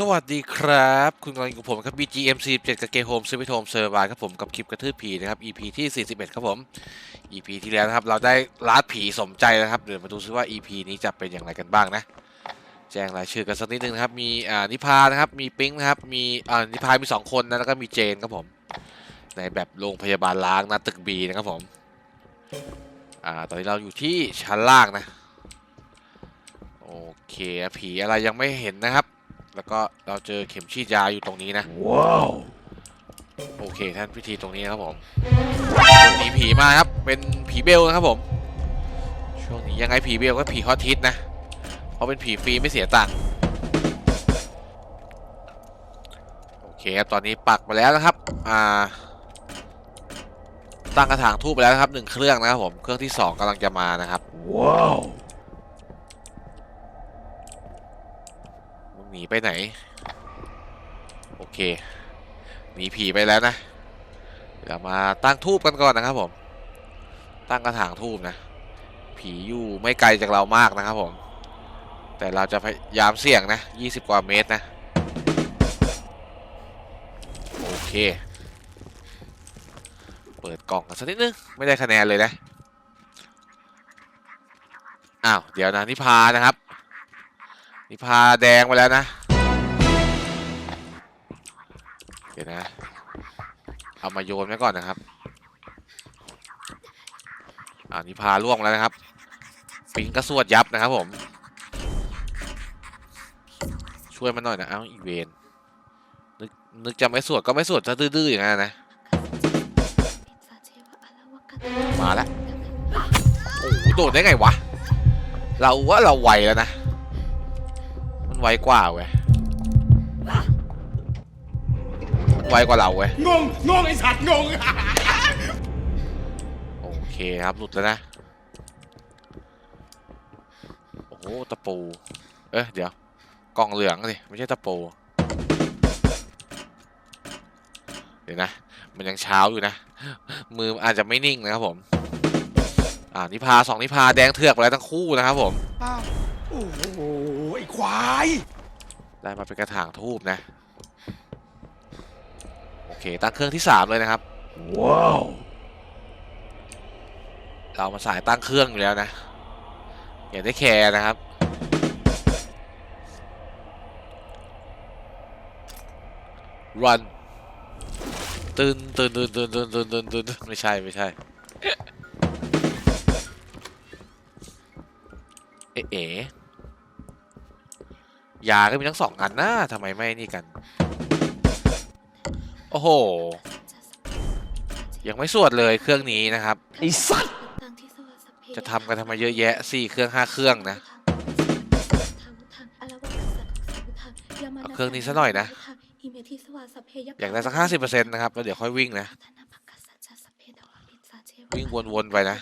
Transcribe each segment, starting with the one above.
สวัสดีครับ คุณกำลังอยู่กับผมครับ BGM 47 กับเกมโฮมซื้อไปโฮมเซอร์ไวครับผมกับคลิปกระทืบผีนะครับ EP ที่ 41 ครับผม EP ที่แล้วนะครับ เราได้ลาดผีสมใจแล้วครับ เดี๋ยวมาดูซิว่า EP นี้จะเป็นอย่างไรกันบ้างนะ แจ้งรายชื่อกันสักนิดนึงนะครับ มีอ่านิพานะครับ มีปิ๊งนะครับ มีอ่านิพามี 2 คนนะแล้วก็มีเจนครับผม ในแบบโรงพยาบาลล้างนะตึกบีนะครับผมอ่าตอนนี้เราอยู่ที่ชั้นล่างนะโอเคผีอะไรยังไม่เห็นนะครับ แล้วก็เราเจอเข็มฉีดยาอยู่ตรงนี้นะว้าวโอเคท่านพิธีตรงนี้นะครับผมหนีผีมาครับ เป็นผีเบลนะครับผม ช่วงนี้ยังไงผีเบลก็ผีฮอตทิสนะ เพราะเป็นผีฟรีไม่เสียตังค์โอเคครับตอนนี้ปักมาแล้วนะครับ อ่า ตั้งกระถางทูบไปแล้วนะครับหนึ่งเครื่องนะครับผม เครื่องที่สองกำลังจะมานะครับ ว้าว มึงห นีไปไหน โอเคหนีผีไปแล้วนะเดี๋ยวมาตั้งทูบกันก่อนนะครับผม ตั้งกระถางทูบนะ ผีอยู่ไม่ไกลจากเรามากนะครับผม แต่เราจะพยายามเสี่ยงนะ20 กว่าเมตรนะ โอเค เปิดกล่องกันสักนิดนึง ไม่ได้คะแนนเลยนะ อ้าว เดี๋ยวนะนิพานะครับ นิพาแดงไปแล้วนะ เดี๋ยวนะ เอามาโยนไว้ก่อนนะครับอ่านิพาล่วงแล้วนะครับ ปิงก็สวดยับนะครับผม ช่วยมันหน่อยนะเอ้าอีเวนนึกนึกจะไม่สวดก็ไม่สวดจะดื้อๆอย่างนั้นนะ มาแล้วโอ้โหโดดได้ไงวะ เราว่าเราไวแล้วนะ มันไวกว่าเว้ยมันไวกว่าเราเว้ยงงงงไอสัตว์งง โอเคครับหลุดแล้วนะ โอ้โหตะปู เอ๊ะเดี๋ยว กล่องเหลืองสิไม่ใช่ตะปู เดี๋ยวนะ มันยังเช้าอยู่นะ มืออาจจะไม่นิ่งนะครับผม อ่านิพาสองนิพาแดงเถือกไปแล้วทั้งคู่นะครับผม อ้าวโอ้โห ไอควาย ได้มาเป็นกระถางทูบนะ โอเค ตั้งเครื่องที่สามเลยนะครับ ว้าว เรามาสายตั้งเครื่องอยู่แล้วนะ อย่าได้แคร์นะครับ run ตื่นตื่นตื่นตื่นตื่นตื่นตื่นตื่นไม่ใช่ ไม่ใช่ เอ๋เอ๋ ยาก็มีทั้งสองอันนะทำไมไม่นี่กัน โอ้โห ยังไม่สวดเลยเครื่องนี้นะครับไอสัตว์จะทำกันทำไมเยอะแยะสี่เครื่องห้าเครื่องนะเอาเครื่องนี้ซะหน่อยนะ อยากได้สักห้าสิบเปอร์เซ็นต์นะครับ แล้วเดี๋ยวค่อยวิ่งนะ วิ่งวนๆไปนะ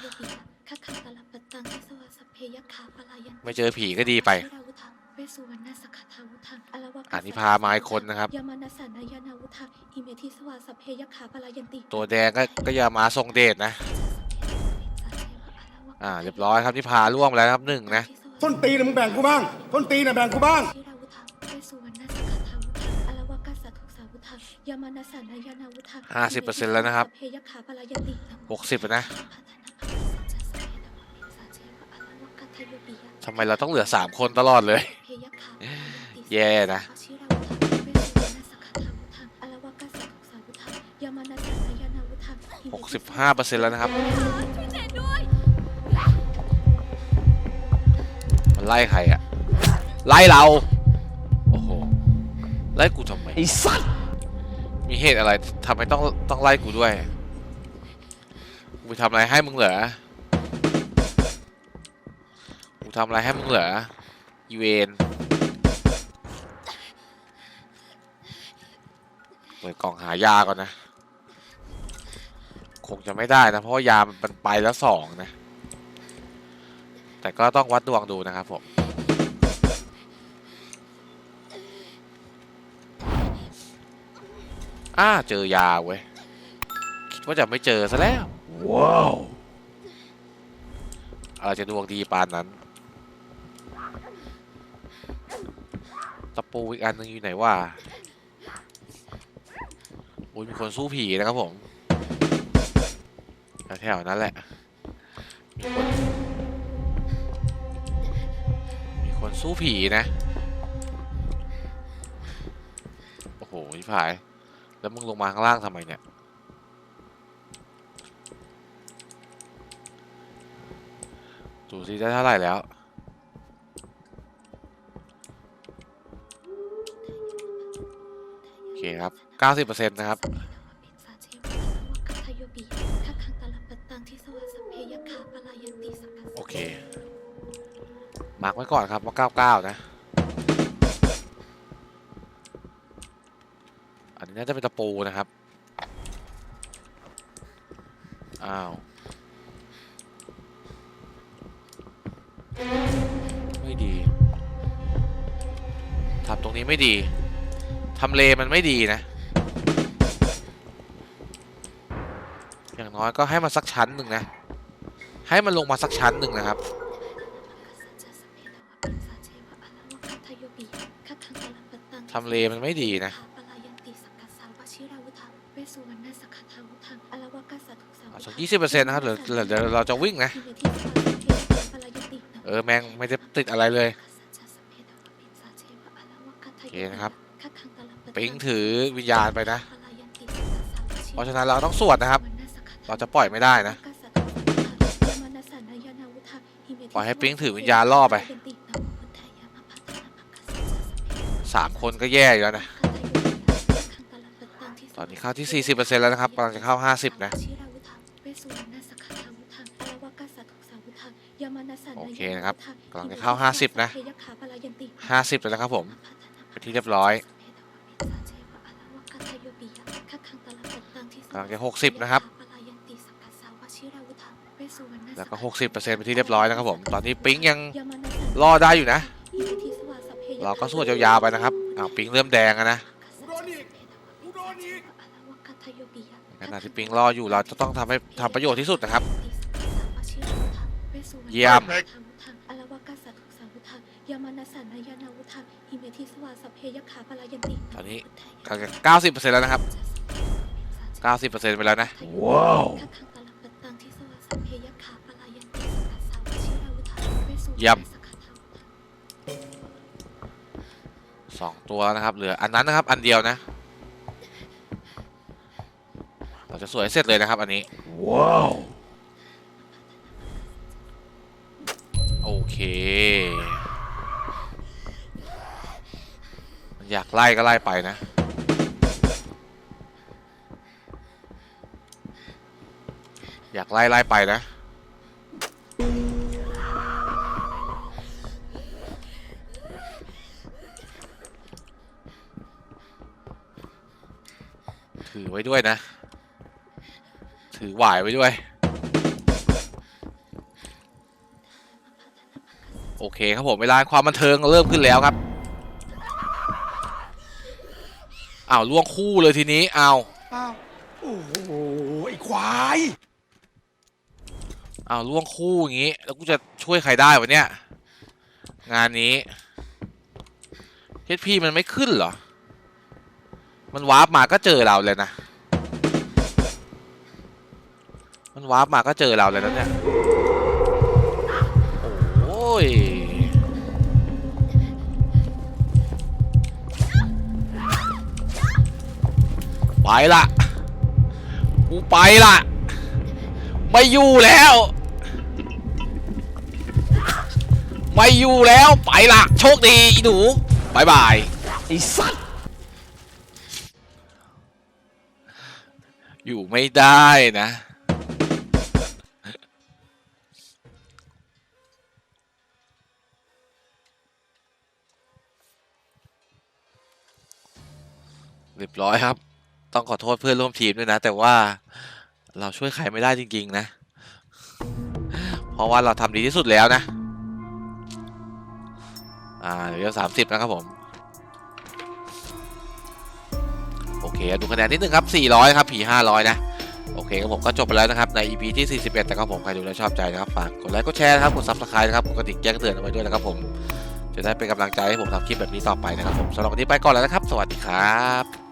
ไม่เจอผีก็ดีไป อ่านิพามาอีกคนนะครับตัวแดงก็ก็อย่ามาทรงเดชนะ อ่าเรียบร้อยครับนิพาล่วงไปแล้วนะครับหนึ่งนะต้นตีนมึงแบ่งกูบ้างต้นตีนน่ะแบ่งกูบ้างห้าสิบเปอร์เซ็นต์แล้วนะครับหกสิบนะทำไมเราต้องเหลือสามคนตลอดเลย แย่นะหกสิบห้าเปอร์เซ็นต์แล้วนะครับ มันไล่ใครอะไล่เรา โอ้โห ไล่กูทำไม ไอสัตว์ มีเหตุอะไรทำไมต้องต้องไล่กูด้วย กูไปทำอะไรให้มึงเหรอ กูทำอะไรให้มึงเหรออีเวน ปิดกล่องหายาก่อนนะ คงจะไม่ได้นะ เพราะว่ายามันไปแล้วสองนะ แต่ก็ต้องวัดดวงดูนะครับผมอ้าเจอยาเว้ย คิดว่าจะไม่เจอซะแล้ว ว้าวอะไรจะดวงดีปานนั้น ตะปูอีกอันหนึงอยู่ไหนวะ อุ้ยมีคนสู้ผีนะครับผมแถวๆนั้นแหละ มีคน มีคนสู้ผีนะ โอ้โหพี่ผาย แล้วมึงลงมาข้างล่างทำไมเนี่ย ดูสิได้เท่าไหร่แล้วโอเคครับ 90%นะครับ โอเค มาร์กไว้ก่อนครับว่า 99 นะ อันนี้น่าจะเป็นตะปูนะครับ อ้าวไม่ดี ทำตรงนี้ไม่ดี ทำเลมันไม่ดีนะ น้อยก็ให้มันสักชั้นหนึ่งนะ ให้มันลงมาสักชั้นหนึ่งนะครับ ทำเลมันไม่ดีนะเอาสักยี่สิบเปอร์เซ็นต์นะครับเดี๋ยวเดี๋ยวเราจะวิ่งนะ เออแมงไม่ได้ติดอะไรเลย โอเคนะครับ ปิงถือวิญญาณไปนะ เพราะฉะนั้นเราต้องสวดนะครับ เราจะปล่อยไม่ได้นะ ปล่อยให้ปิ๊งถือวิญญาณล่อไปสามคนก็แย่อยู่แล้วนะ ตอนนี้เข้าที่ 40%แล้วนะครับกำลังจะเข้า 50 นะ โอเคนะครับกำลังจะเข้า 50 นะ 50 แล้วนะครับผมเป็นที่เรียบร้อยกำลังจะ 60 นะครับ แล้วก็60%เป็นที่เรียบร้อยนะครับผมตอนนี้ปิ๊งยังล่อได้อยู่นะ เราก็สวดยาวๆไปนะครับอ้าวปิ๊งเริ่มแดงอะนะกูโดนอีกกูโดนอีกขณะที่ปิ๊งล่ออยู่เราจะต้องทำให้ทำประโยชน์ที่สุดนะครับ เยี่ยมตอนนี้กำลังจะ90%แล้วนะครับ90%ไปแล้วนะว้าว ยี่ยมสองตัวนะครับ เหลืออันนั้นนะครับ อันเดียวนะ เราจะสวยเสร็จเลยนะครับ อันนี้ ว้าว โอเคมันอยากไล่ก็ไล่ไปนะอยากไล่ไล่ไปนะ ไว้ด้วยนะ ถือหวายไว้ด้วย โอเคครับผมเวลาความบันเทิงเริ่มขึ้นแล้วครับอ้าวล่วงคู่เลยทีนี้อ้าวอ้าวโอ้โหไอ้ควายอ้าวล่วงคู่อย่างงี้ แล้วกูจะช่วยใครได้วะเนี่ย งานนี้เฮดพีมันไม่ขึ้นเหรอ มันวาร์ปมาก็เจอเราเลยนะ มันวาร์ปมาก็เจอเราเลยแล้วเนี่ย โอ้ยไปละกูไปละไม่อยู่แล้ว ไม่อยู่แล้วไปละโชคดีอีหนูบายบายไอ้สัตว์อยู่ไม่ได้นะ รียบร้อยครับ ต้องขอโทษเพื่อนร่วมทีมด้วยนะ แต่ว่าเราช่วยใครไม่ได้จริง ๆ นะ เพราะว่าเราทำดีที่สุดแล้วนะ อ่าเดี๋ยวสามสิบนะครับผม โอเค ดูคะแนนนิดนึงครับ 400 ครับ ผี 500 นะ โอเคครับผมก็จบไปแล้วนะครับ ใน EP ที่ 41 นะครับผม ใครดูแล้วชอบใจนะครับ ฝากกดไลค์ กดแชร์นะครับ กด Subscribe นะครับ กดกระดิ่งแจ้งเตือนเอาไว้ด้วยนะครับผม จะได้เป็นกำลังใจให้ผมทำคลิปแบบนี้ต่อไปนะครับผมสำหรับวันนี้ไปก่อนแล้วนะครับ สวัสดีครับ